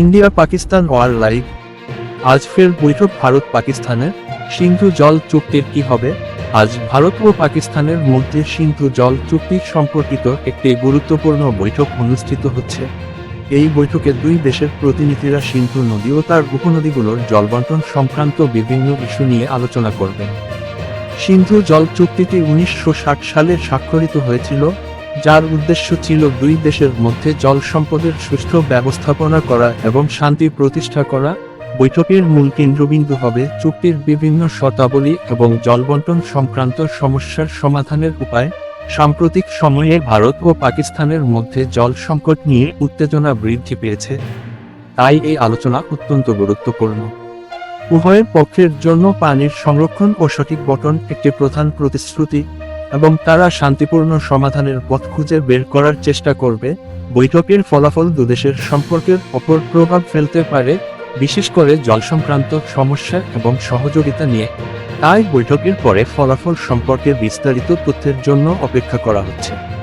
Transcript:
India, Pakistan war live আজ ফের বৈঠক ভারত পাকিস্তানের সিন্ধু জল চুক্তির কি হবে? আজ ভারত ও পাকিস্তানের মধ্যে সিন্ধু জল চুক্তি সম্পর্কিত একটি গুরুত্বপূর্ণ বৈঠক অনুষ্ঠিত হচ্ছে। এই বৈঠকে দুই দেশের প্রতিনিধিরা সিন্ধু নদী ও তার উপনদীগুলোর জলবন্টন সংক্রান্ত বিভিন্ন ইস্যু নিয়ে আলোচনা করবেন। সিন্ধু জল চুক্তিটি উনিশশো ষাট সালে স্বাক্ষরিত হয়েছিল। যার উদ্দেশ্য ছিল দুই দেশের মধ্যে জল সম্পদের সুষ্ঠু ব্যবস্থাপনা করা এবং শান্তি প্রতিষ্ঠা করা। বৈঠকের মূল কেন্দ্রবিন্দু হবে চুক্তির বিভিন্ন শতাবলী এবং জলবন্টন সংক্রান্ত সমস্যার সমাধানের উপায়। সাম্প্রতিক সময়ে ভারত ও পাকিস্তানের মধ্যে জল সংকট নিয়ে উত্তেজনা বৃদ্ধি পেয়েছে। তাই এই আলোচনা অত্যন্ত গুরুত্বপূর্ণ। উভয়ের পক্ষের জন্য পানির সংরক্ষণ ও সঠিক বটন একটি প্রধান প্রতিশ্রুতি। এবং তারা শান্তিপূর্ণ সমাধানের পথ খুঁজে বের করার চেষ্টা করবে। বৈঠকের ফলাফল দুদেশের সম্পর্কের অপর প্রভাব ফেলতে পারে, বিশেষ করে জল সংক্রান্ত সমস্যা এবং সহযোগিতা নিয়ে। তাই বৈঠকের পরে ফলাফল সম্পর্কে বিস্তারিত তথ্যের জন্য অপেক্ষা করা হচ্ছে।